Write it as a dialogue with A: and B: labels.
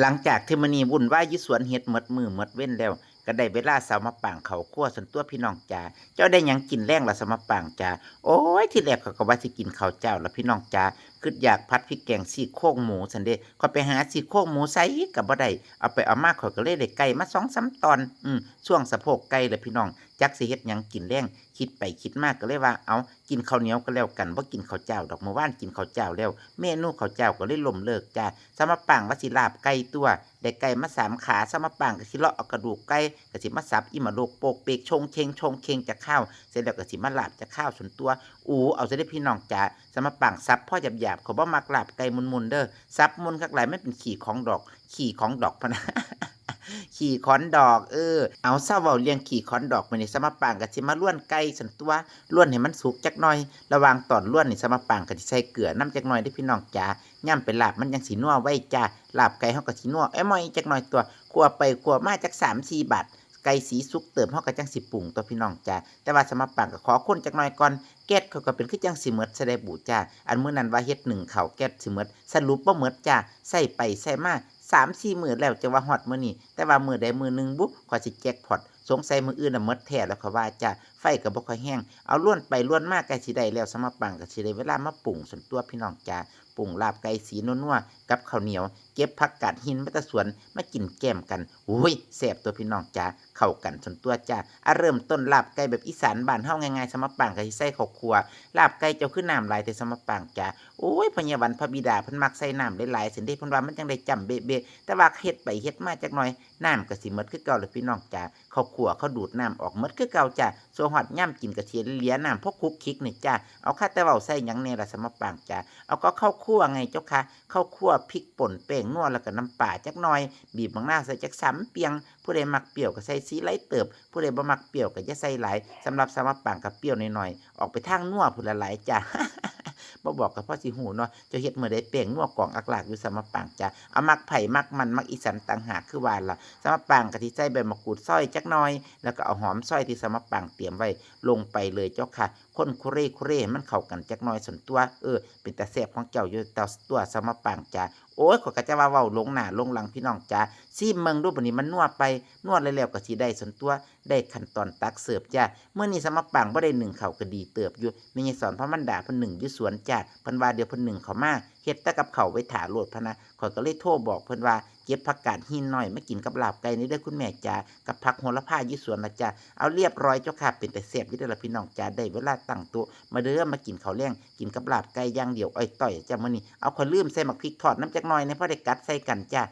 A: หลังจากที่มนีวุ่นวายยิสวนเฮ็ดหมดมือหมดเว้นแล้ว ก็ได้เวลาสาวมาป่างเขาครั่วส่วนตัวพี่น้องจ๋าเจ้าได้หยังกินแรงละสาวมาป่างจ๋าโอ้ยที่แรกเขาก็ว่าสิกินข้าวเจ้าแล้วพี่น้องจ๋าคืออยากพัดพริกแกงซี่โครงหมูสันเด้ก็ไปหาซี่โครงหมูใส่กับบ่ได้เอาไปเอามาข่อยก็เลยได้ไก่มาสองสามตอนอืมช่วงสะโพกไก่เลยพี่น้องจักสิเฮ็ดหยังกินแรงคิดไปคิดมากก็เลยว่า เอากินข้าวเหนียวก็แล้วกันบ่กินข้าวเจ้า ดอกเมื่อวานกินข้าวเจ้าแล้ว เมนูข้าวเจ้าก็เลยล่มเลิกจ้าสมาปังว่าสิลาบไก่ตัวได้ไก่มาสามขาสมาปังก็สิเลาะเอากระดูกไก่ก็สิมาสับอีหมาโลกโปกเปกชงเชงชงเชงจากข้าวเสร็จแล้วก็สิมาลาบจากข้าวส่วนตัว อูเอาจะได้พี่น้องจ๋าสมาปังซับพ่อหยาบหยาบเขาบ่มักลาบไก่มุนๆเด้อซับมุนคักหลายไม่เป็นขี่ของดอก ขี่ของดอกพนะ ขี่ขอนดอก เออ เอาเศร้าเว้าเลี้ยงขี่ขอนดอกมานี่สมาปังก็สิมาล้วนไก่สันตัวล้วนให้มันสุกจักหน่อย ระว่างตอนล้วนนี่สมาปังก็สิใส่เกลือน้ำจักหน่อยได้พี่น้องจ๋าย่ำเป็นลาบมันยังสีนัวไว้จ้าลาบไก่เฮาก็สินัวเอ้ยมอยจักหน่อยตัวคั่วไปคั่วมาจัก3-4บาทไก่สีสุกเติมเฮาก็จังสิปรุงตัวพี่น้องจ้าแต่ว่าสมาปังก็ขอคนจักหน่อยก่อนแก๊สเขาก็เป็นคือจังสิหมดแสดงบูจ้าอันมื้อนั้นว่าเฮ็ดหนึ่งเข้าวแก๊สสิหมดสรุปบ่หมดจ้าใส่ไปใส่มา สามสี่มือแล้วจะว่าฮอดมื้อนี่แต่ว่ามือใดมือหนึ่งบุ๊ก็สิแจ็คพอตสงสัยมืออื่นอะมดแท้แล้วเขาว่าจะไฟก็บ่ค่อยแห้งเอาล้วนไปล้วนมากกะสิได้แล้วสมาปังกะสิได้เวลามาปรุงส่วนตัวพี่น้องจ้าปรุงลาบไก่สีนัวๆกับข้าวเหนียว เก็บผักกาดหินมาตะสวนมากินแก้มกันอุ้ยแซ่บตัวพี่น้องจ้าเข้ากันสนตัวจ้าอะเริ่มต้นลาบไก่แบบอีสานบ้านเฮาง่ายๆสมปังก็สิใส่ข้าวคั่วลาบไก่เจ้าคือน้ำหลายแต่สมปังจ้าโอ้ยพญาวันพระบิดาพิ่นมักใส่น้ำหลายๆสินเด้เพิ่นว่ามันจังได้จำเบ๊ะแต่ว่าเฮ็ดไปเฮ็ดมาจักหน่อยน้ำก็สิมดคือเก่าเลยพี่น้องจ้าข้าวคั่วเขาดูดน้ำออกมดคือเก่าจ้าส่วนฮอดย่ำกินกระเทียมเลี้ยน้ำพวกคุกคิกนี่จ้าเอาค่าแต่เว้าใส่ยังแน่ล่ะสมปังจ้าเอาก็ข้าวคั่วไงเจ้าค่ะข้าวคั่วพริกป่นแป้งนัวแล้วก็น้ำปลาจักหน่อย บีบบางหน้าใส่จักสามเปียง ผู้ใดมักเปรี้ยวก็ใส่สีไหลเติบ ผู้ใดบ่มักเปรี้ยวก็จะใส่หลายสำหรับสมับปังกับเปรี้ยวหน่อยๆออกไปทางนัวผู้ละหลายจ้ะ บ่บอกกับพ่อสิหูเนาะจะเฮ็ดมือใดเป่งนัวกล่องอักลากอยู่สมปังจ้ะเอามักไผ่มักมันมักอีสันต่างหากคือวานละสมปังกะทิใส่ใบมะกรูดซอยจักน้อย แล้วก็เอาหอมซอยที่สมปังเตรียมไว้ลงไปเลยเจ้าค่ะคนคุเร่คุเร่มันเข้ากันจักน้อยส่วนตัว เออ เป็นตาแซ่บของเจ้าอยู่แต่ตัวสมปังจ้ะโอ้ยขอยก็จะว่าเว้าลงหน้าลงหลังพี่น้องจ้าซีมเมืองดูบัดนี้มันนวดไปนวดแล้วๆก็สิได้ส่วนตัวได้ขั้นตอนตักเสิร์ฟจ้าเมื่อนี้สมปังบ่ได้หนึ่งเขาก็ดีเติบอยู่แม่ยายสอนพระมันดาเพิ่นหนึ่งอยู่สวนจ้าเพิ่นว่าเดี๋ยวเพิ่นหนึ่งเขามาเฮ็ดแต่กับเขาไว้ถาโลดพะนะข่อยก็เลยโทรบอกเพิ่นว่า เก็บผักกาดหินหน่อยมากินกับลาบไก่นี่ได้คุณแม่จ่ากับผักโหระพายี่สวนละจ้าเอาเรียบร้อยเจ้าค่ะเป็นแต่เสียบยี่เด้อละพี่น้องจ่าได้เวลาตั้งโต๊ะมาเด้อมากินข้าวแลงกินกับลาบไก่ย่างเดียวอ้อยต่อยจ้ามื้อนี้เอาขอลืมใส่หมักพริกทอดน้ำจักหน่อยในพอได้กัดใส่กันจ้า